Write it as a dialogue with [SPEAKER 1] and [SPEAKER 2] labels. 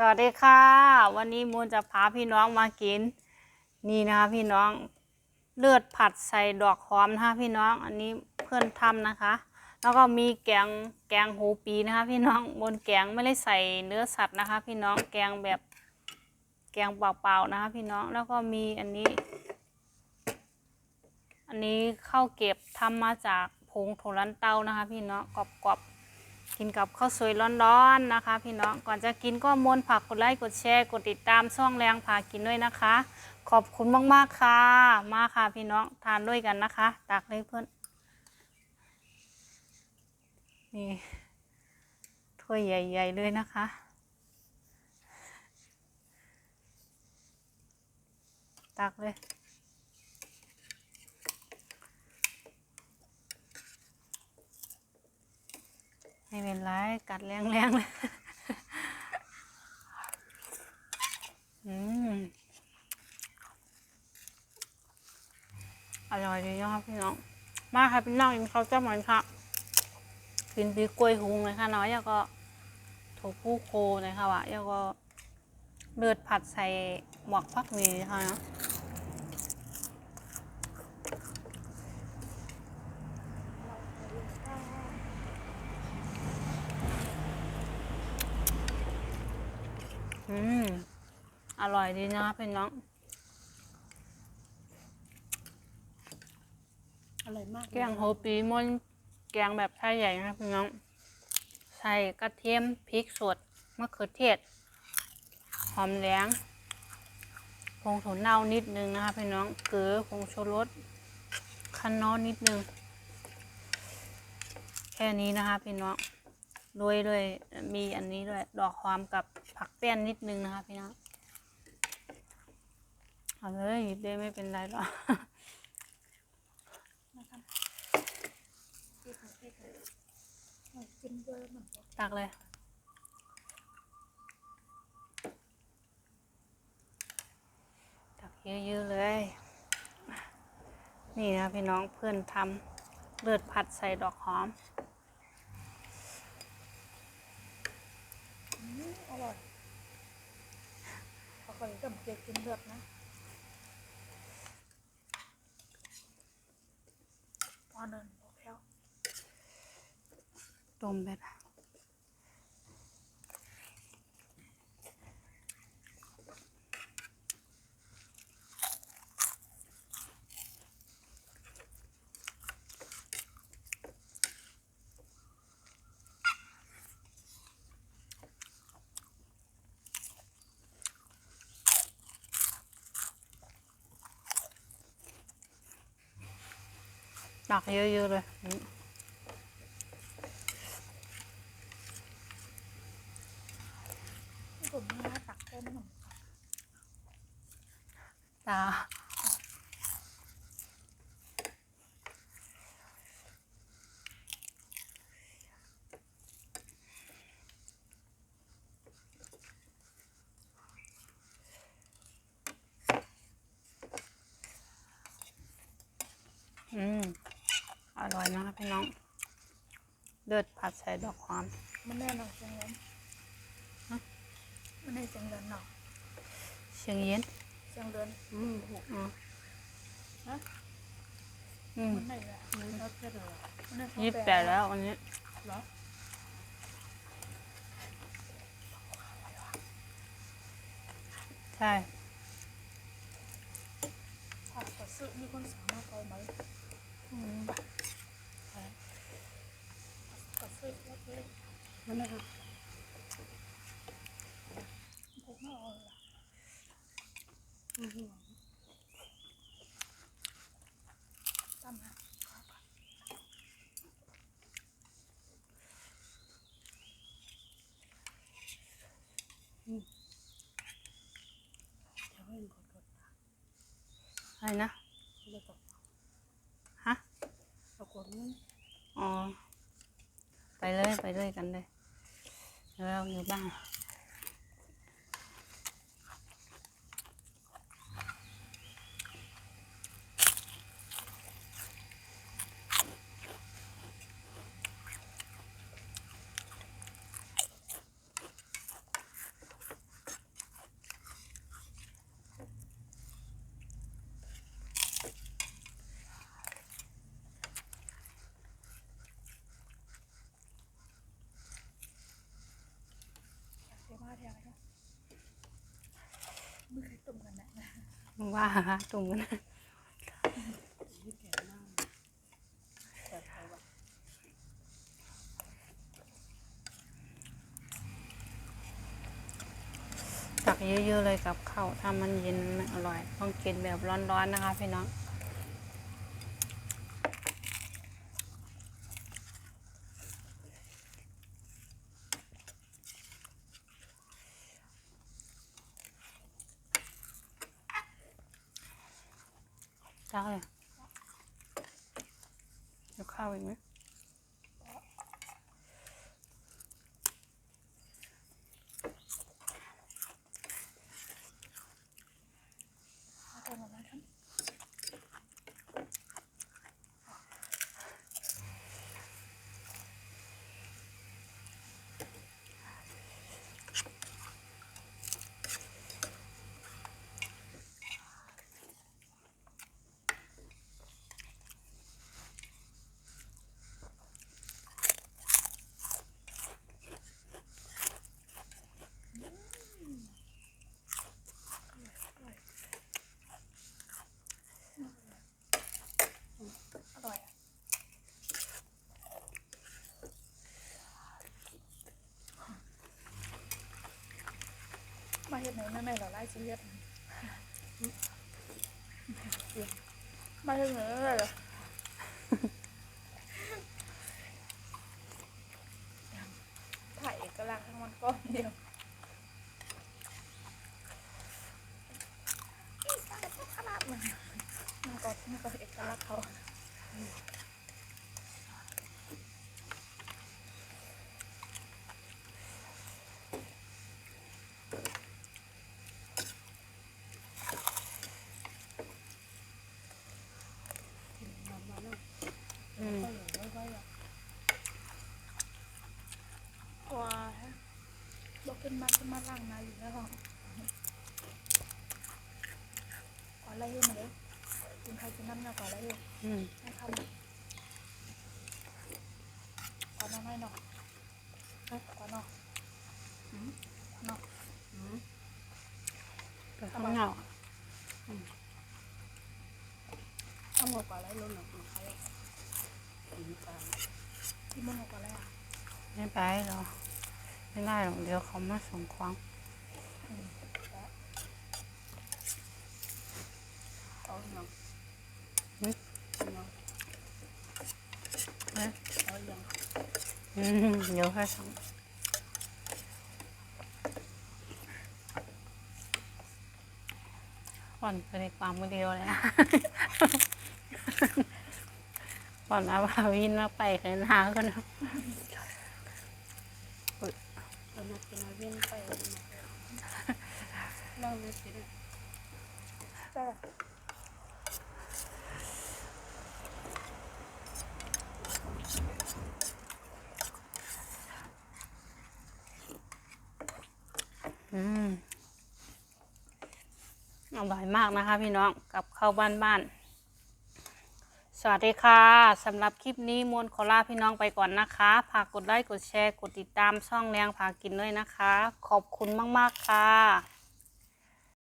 [SPEAKER 1] สวัสดีค่ะ วันนี้มูลจะพาพี่น้องมากิน นี่นะคะพี่น้องเลือดผัดใส่ดอกหอมนะคะพี่น้องอันนี้เพื่อนทำนะคะ แล้วก็มีแกงแกงหูปีนะคะ พี่น้องบนแกงไม่ได้ใส่เนื้อสัตว์นะคะ พี่น้องแกงแบบแกงเปล่าๆนะคะ พี่น้องแล้วก็มีอันนี้ อันนี้ข้าวเก็บทำมาจากผงโถลันเต้านะคะ พี่น้องกรอบๆ กินกับข้าวสวยร้อนๆนะคะ พี่น้องก่อนจะกินก็มวนผักกดไลค์กดแชร์กดติดตามช่องแรงพากินด้วยนะคะ ขอบคุณมากๆค่ะ มาค่ะพี่น้องทานด้วยกันนะคะ ตักเลยเพื่อนนี่ถ้วยใหญ่ ๆ เลยนะคะตักเลย ไม่เป็นไรกัดแรงๆเลยอืมอร่อยดีนะครับพี่น้อง มาค่ะพี่น้องกินข้าวเจ้าหมอนค่ะ กินปีกล้วยหุงเลยค่ะน้อยแล้วก็ถูกผู้โคเลยค่ะวะแล้วก็เลือดผัดใส่หมวกฟักมีค่ะเนาะ อืม อร่อยดีนะครับพี่น้อง
[SPEAKER 2] อร่อยมาก
[SPEAKER 1] แกงโฮปีมนแกงแบบไทยใหญ่นะครับพี่น้อง ใส่กระเทียมพริกสดมะเขือเทศ หอมแดงผงถั่วเน่านิดนึงนะคะพี่น้อง เกลือผงชูรสคันน้อนิดนึง แค่นี้นะคะพี่น้อง โรยด้วยมีอันนี้ด้วยดอกหอมกับผักแป้นนิดนึงนะคะพี่น้องเอาเลยหยิบได้ไม่เป็นไรหรอกตักเลยตักเยอะๆเลย นี่นะพี่น้องเพื่อนทำเลือดผัดใส่ดอกหอม
[SPEAKER 2] อร่อยป กติก็เด็กกินเลือดนะพอเดินออกแล้ว
[SPEAKER 1] ต้มแบบ ตักเยอะๆเลยอืม
[SPEAKER 2] ผมนี่นะตักเต้นหนุ่ม
[SPEAKER 1] ตาอืม อ ร่อยนะครับพี่น้องเลือดผัดใส่ดอกหอม
[SPEAKER 2] มันแน่นอนเสียงเงินมันได้เสียงเดินหนอก
[SPEAKER 1] เชียงเย็น
[SPEAKER 2] เสียงเดิน
[SPEAKER 1] อืมอืม
[SPEAKER 2] ฮะ
[SPEAKER 1] อืม
[SPEAKER 2] มันได้แหละมันได้แค่เดินมันได้
[SPEAKER 1] ยี่สิบแปดแล้ววันนี้
[SPEAKER 2] เหรอ
[SPEAKER 1] ใช่
[SPEAKER 2] ผักกระสือมีคนสามารถเอาไหม
[SPEAKER 1] อืม
[SPEAKER 2] กระสือเล็ก
[SPEAKER 1] มันนะคะ
[SPEAKER 2] ๆผมไม่เอาละตั้มนะ
[SPEAKER 1] จะเล่นกดกดอะไรนะ
[SPEAKER 2] เลยตก
[SPEAKER 1] ฮะ
[SPEAKER 2] ปรากฏนี่
[SPEAKER 1] อ๋อ ไปเลย ไปด้วยกันเลย เดี๋ยวเราอยู่บ้าน
[SPEAKER 2] แทนเลยมือใครตุ่มกันนะ
[SPEAKER 1] ว่าตรงนั้น
[SPEAKER 3] นี่แก่มากแต่ใครวะ
[SPEAKER 1] ตักเยอะๆเลยกับข้าวถ้ามันเย็นอร่อย ต้องกินแบบร้อนๆนะคะพี่น้อง ช้าเลยเดี๋ยวข้าวอีกไหม
[SPEAKER 2] เอาตัวมาแล้วท่านอร่อยอะ มาเห็นไหนแม่แม่เราไล่ซีเรียสมาเห็นไหนเลยเหรอถ่ายเอกลักษณ์ทั้งวันก้อนเดียวขนาดมันมันก็มันก็เอกลักษณ์เขา
[SPEAKER 3] น้ำมาแล้ว
[SPEAKER 1] อืม
[SPEAKER 3] ก็อย่างไม่ค่อยอะ
[SPEAKER 2] ว้าบอกขึ้นมาขึ้นมาล่างนาอยู่แล้วเหรอขอไล่ให้มาเลยกินใครกินน้ำเนาขอไล่ให้
[SPEAKER 1] อืม
[SPEAKER 2] ให้ทำขอน้ำให้หน่อยขอหน่อยหน่อย
[SPEAKER 3] อืม
[SPEAKER 1] ไปข้างนอก
[SPEAKER 3] ถ้าหมดกว่าไรลดหนักของใครถึงกลาง
[SPEAKER 2] ที่ มึงเอาขอไล่อะ
[SPEAKER 1] ไม่ไปหรอกไม่ได้หรอกเดี๋ยวเขามาส่งของ
[SPEAKER 3] เอาง
[SPEAKER 1] หึ
[SPEAKER 3] เอาอย่าง
[SPEAKER 1] เอ๊ะ
[SPEAKER 3] เอาอย่าง
[SPEAKER 1] อืมเดี๋ยวค่อยส่งก่อนไปในความมือเดียวเลยนะ ก่อนอาพาวินมาไปกันหาคนนะ
[SPEAKER 3] ตอนนั้นเป็นอาวียนไปเล่าเลยสินี่ย
[SPEAKER 2] จ้า
[SPEAKER 1] อืมอร่อยมากนะคะพี่น้องกับข้าวบ้านๆ สวัสดีค่ะสำหรับคลิปนี้มวลขอลาพี่น้องไปก่อนนะคะฝากกดไลค์กดแชร์กดติดตามช่องแรงพากินด้วยนะคะ ขอบคุณมาก ๆ ค่ะ